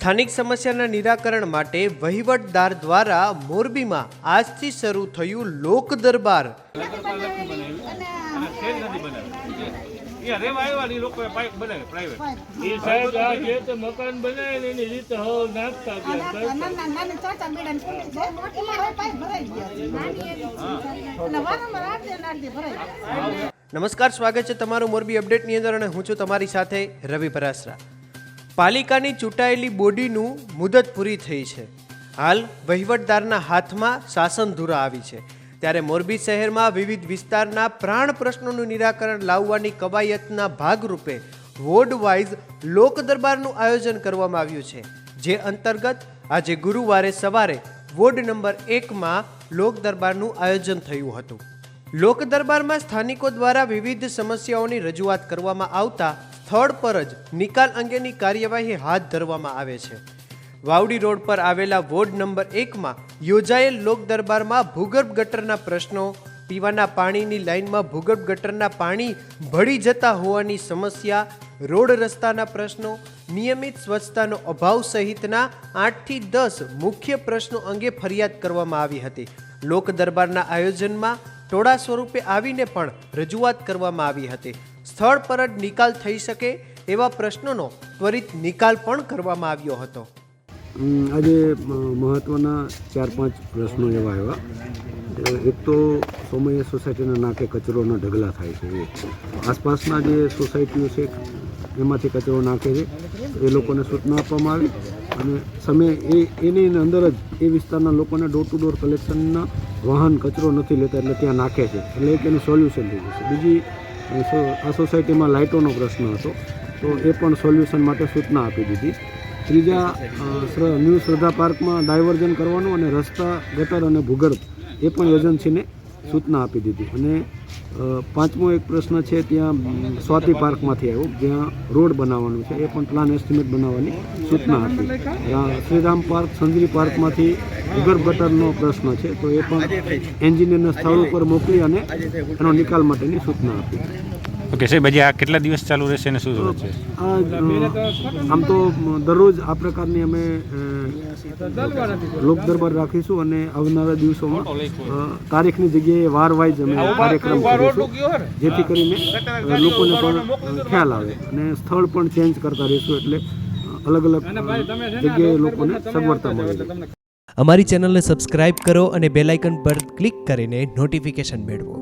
સ્થાનિક સમસ્યાના નિરાકરણ માટે વહીવટદાર દ્વારા મોરબીમાં આજથી શરૂ થયું લોક દરબાર. નમસ્કાર, સ્વાગત છે તમારું મોરબી અપડેટની અંદર અને હું છું તમારી સાથે રવિ પરાસરા પાલિકાની ચૂંટાયેલી બોડીનું મુદત પૂરી થઈ છે. હાલ વહીવટદારના હાથમાં શાસન ધુરા આવી છે. ત્યારે મોરબી શહેરમાં વિવિધ વિસ્તારના પ્રાણ પ્રશ્નોનું નિરાકરણ લાવવાની કવાયતના ભાગરૂપે વોર્ડ વાઇઝ લોક દરબારનું આયોજન કરવામાં આવ્યું છે. જે અંતર્ગત આજે ગુરુવારે સવારે વોર્ડ નંબર એકમાં લોક દરબારનું આયોજન થયું હતું. લોક દરબારમાં સ્થાનિકો દ્વારા વિવિધ સમસ્યાઓની રજૂઆત કરવામાં આવતા સ્થળ પર જ નિકાલ અંગેની કાર્યવાહી હાથ ધરવામાં આવે છે. વાવડી રોડ પર આવેલા વોર્ડ નંબર એકમાં યોજાયેલ લોક દરબારમાં ભૂગર્ભ ગટરના પ્રશ્નો, પીવાના પાણીની લાઇનમાં ભૂગર્ભ ગટરના પાણી ભળી જતા હોવાની સમસ્યા, રોડ રસ્તાના પ્રશ્નો, નિયમિત સ્વચ્છતાનો અભાવ સહિતના આઠથી દસ મુખ્ય પ્રશ્નો અંગે ફરિયાદ કરવામાં આવી હતી. લોક દરબારના આયોજનમાં ટોળા સ્વરૂપે આવીને પણ રજૂઆત કરવામાં આવી હતી. સ્થળ પર જ નિકાલ થઈ શકે એવા પ્રશ્નોનો ત્વરિત નિકાલ પણ કરવામાં આવ્યો હતો. આજે મહત્ત્વના ચાર પાંચ પ્રશ્નો એવા આવ્યા એક તો સોમૈયા સોસાયટીના નાકે કચરોના ઢગલા થાય છે આસપાસના જે સોસાયટીઓ છે, એમાંથી કચરો નાખે છે, એ લોકોને સૂચના આપવામાં આવી. અને સમય એ, એની અંદર જ એ વિસ્તારના લોકોને ડોર ટુ ડોર કલેક્શનના વાહન કચરો નથી લેતા, એટલે ત્યાં નાખે છે, એટલે એક એનું સોલ્યુશન થઈ જશે. બીજી આ સોસાયટીમાં લાઇટોનો પ્રશ્ન હતો. તો એ પણ સોલ્યુશન માટે સૂચના આપી દીધી. ત્રીજા ન્યૂ શ્રદ્ધા પાર્કમાં ડાયવર્ઝન કરવાનું અને રસ્તા ગટર અને ભૂગર્ભ, એ પણ એજન્સીને સૂચના આપી દીધી. અને પાંચમો એક પ્રશ્ન છે, ત્યાં સ્વાતિ પાર્કમાંથી આવ્યો, જ્યાં રોડ બનાવવાનું છે, એ પણ પ્લાન એસ્ટિમેટ બનાવવાની સૂચના હતી શ્રીરામ પાર્ક, સંજરી પાર્કમાંથી ભૂગર્ભ ગટરનો પ્રશ્ન છે, તો એ પણ એન્જિનિયરના સ્થળ ઉપર મોકલી અને એનો નિકાલ માટેની સૂચના આપી. ઓકે સાહેબ હજી આ કેટલા દિવસ ચાલુ રહેશે અને શું શું છે? આમ તો દરરોજ આ પ્રકારની અમે લોક દરબાર રાખીશું અને આવનારા દિવસોમાં તારીખની જગ્યાએ વાર વાઇઝ અમે કાર્યક્રમ કરીશું જેથી કરીને લોકોને પણ ખ્યાલ આવે અને સ્થળ પણ ચેન્જ કરતા રહીશું એટલે અલગ અલગ જગ્યાએ લોકોને સગવડતા મળે અમારી ચેનલને સબસ્ક્રાઇબ કરો અને બેલાઇકન પર ક્લિક કરીને નોટિફિકેશન મેળવો.